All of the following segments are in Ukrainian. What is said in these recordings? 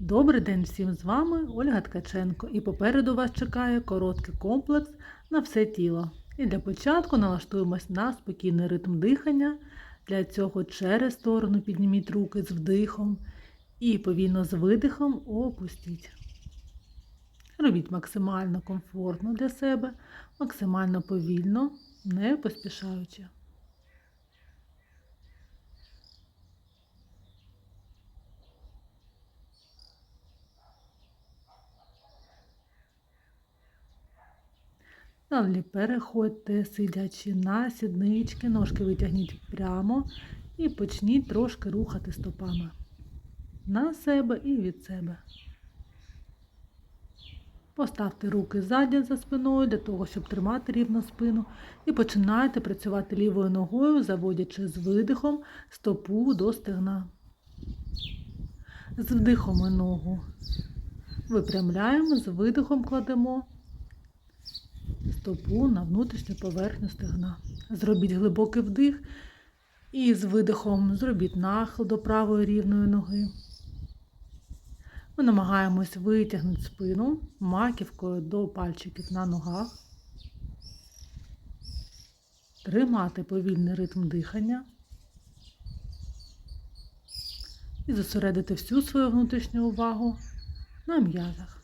Добрий день всім з вами Ольга Ткаченко і попереду вас чекає короткий комплекс на все тіло. І для початку налаштуємось на спокійний ритм дихання. Для цього через сторону підніміть руки з вдихом і повільно з видихом опустіть. Робіть максимально комфортно для себе, максимально повільно, не поспішаючи. Далі переходьте, сидячи на сіднички, ножки витягніть прямо і почніть трошки рухати стопами на себе і від себе. Поставте руки ззаді за спиною для того, щоб тримати рівно спину. І починайте працювати лівою ногою, заводячи з видихом стопу до стегна. З вдихом ми ногу випрямляємо, з видихом кладемо стопу на внутрішню поверхню стегна. Зробіть глибокий вдих і з видихом зробіть нахил до правої рівної ноги. Ми намагаємось витягнути спину маківкою до пальчиків на ногах, тримати повільний ритм дихання і зосередити всю свою внутрішню увагу на м'язах.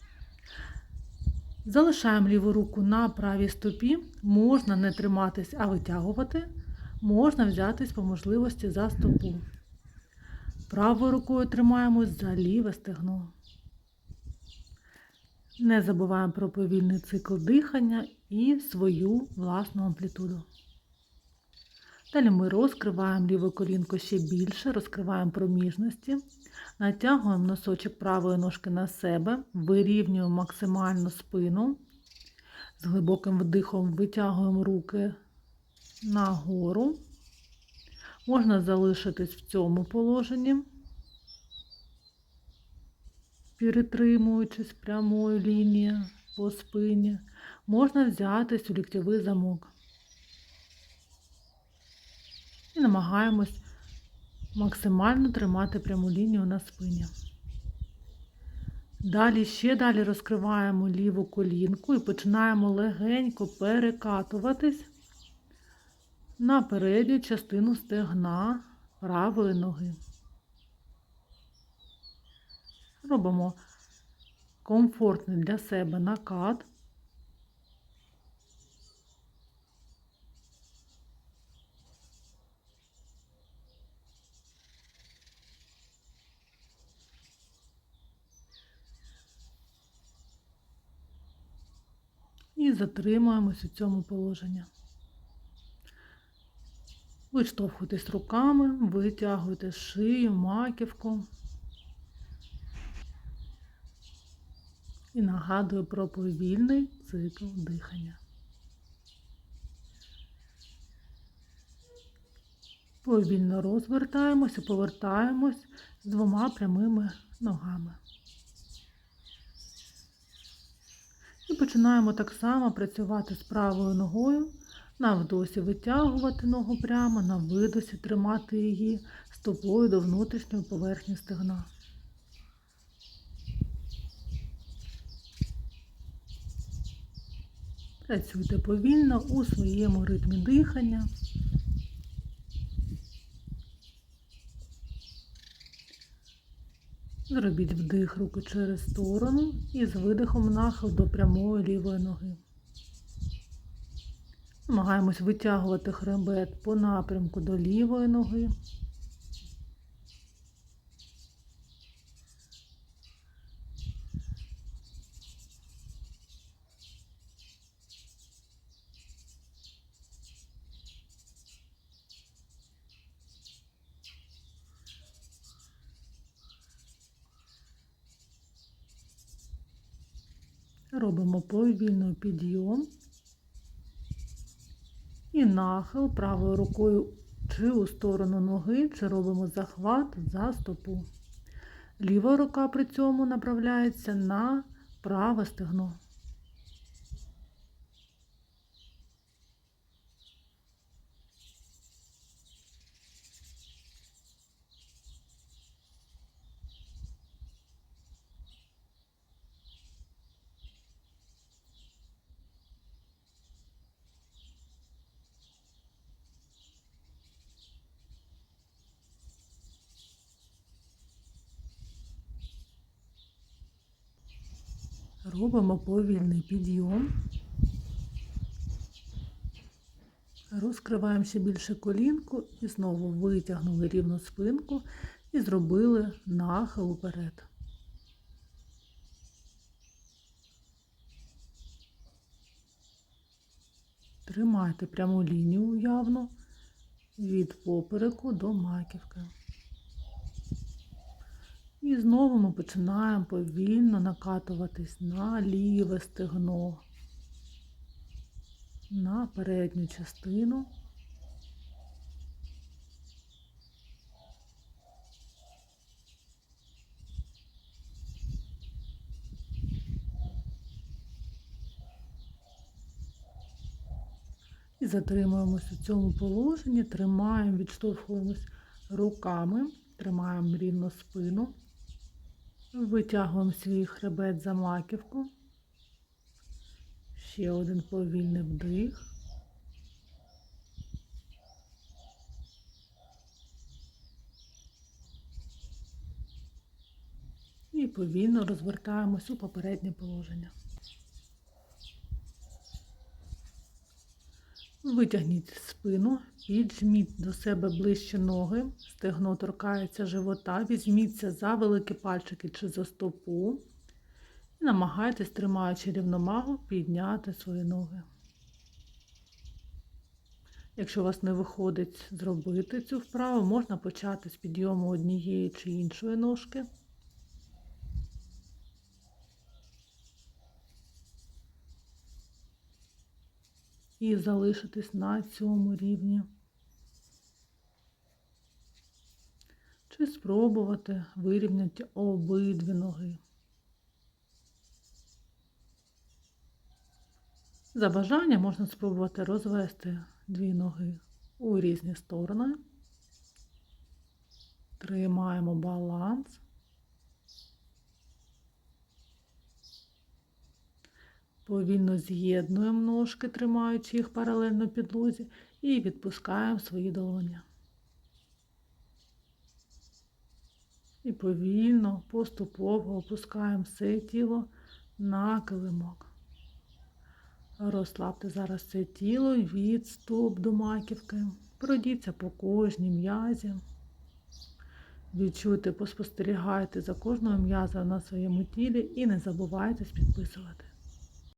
Залишаємо ліву руку на правій стопі, можна не триматись, а витягувати, можна взятись по можливості за стопу. Правою рукою тримаємось за ліве стегно. Не забуваємо про повільний цикл дихання і свою власну амплітуду. Далі ми розкриваємо ліве колінко ще більше, розкриваємо проміжності, натягуємо носочок правої ножки на себе, вирівнюємо максимально спину. З глибоким вдихом витягуємо руки нагору. Можна залишитись в цьому положенні, перетримуючись прямою лінією по спині. Можна взятись у ліктєвий замок. І намагаємось максимально тримати пряму лінію на спині. Далі ще далі розкриваємо ліву колінку і починаємо легенько перекатуватись на передню частину стегна правої ноги. Робимо комфортний для себе накат. І затримуємось у цьому положенні. Виштовхуйтесь руками, витягуйте шию, маківку. І нагадую про повільний цикл дихання. Повільно розвертаємося, повертаємось з двома прямими ногами. І починаємо так само працювати з правою ногою, на вдосі витягувати ногу прямо, на видосі тримати її стопою до внутрішньої поверхні стегна. Працюйте повільно у своєму ритмі дихання. Зробіть вдих руки через сторону і з видихом нахил до прямої лівої ноги. Намагаємось витягувати хребет по напрямку до лівої ноги. Робимо повільно підйом і нахил правою рукою чи у сторону ноги, чи робимо захват за стопу. Ліва рука при цьому направляється на праве стегно. Робимо повільний підйом. Розкриваємо ще більше колінку і знову витягнули рівну спинку і зробили нахил уперед. Тримайте пряму лінію уявно від попереку до маківки. І знову ми починаємо повільно накатуватись на ліве стегно, на передню частину. І затримуємось у цьому положенні, тримаємо, відштовхуємось руками, тримаємо рівно спину, витягуємо свій хребет за маківку. Ще один повільний вдих. І повільно розвертаємось у попереднє положення. Витягніть спину, піджміть до себе ближче ноги, стегно торкається живота, візьміться за великі пальчики чи за стопу і намагайтесь, тримаючи рівномагу, підняти свої ноги. Якщо у вас не виходить зробити цю вправу, можна почати з підйому однієї чи іншої ножки. І залишитись на цьому рівні. Чи спробувати вирівняти обидві ноги. За бажання можна спробувати розвести дві ноги у різні сторони. Тримаємо баланс. Повільно з'єднуємо ножки, тримаючи їх паралельно підлозі, і відпускаємо свої долоні. І повільно, поступово опускаємо все тіло на килимок. Розслабте зараз це тіло від стоп до маківки. Пройдіться по кожній м'язі. Відчуйте, поспостерігайте за кожною м'язою на своєму тілі і не забувайте підписувати.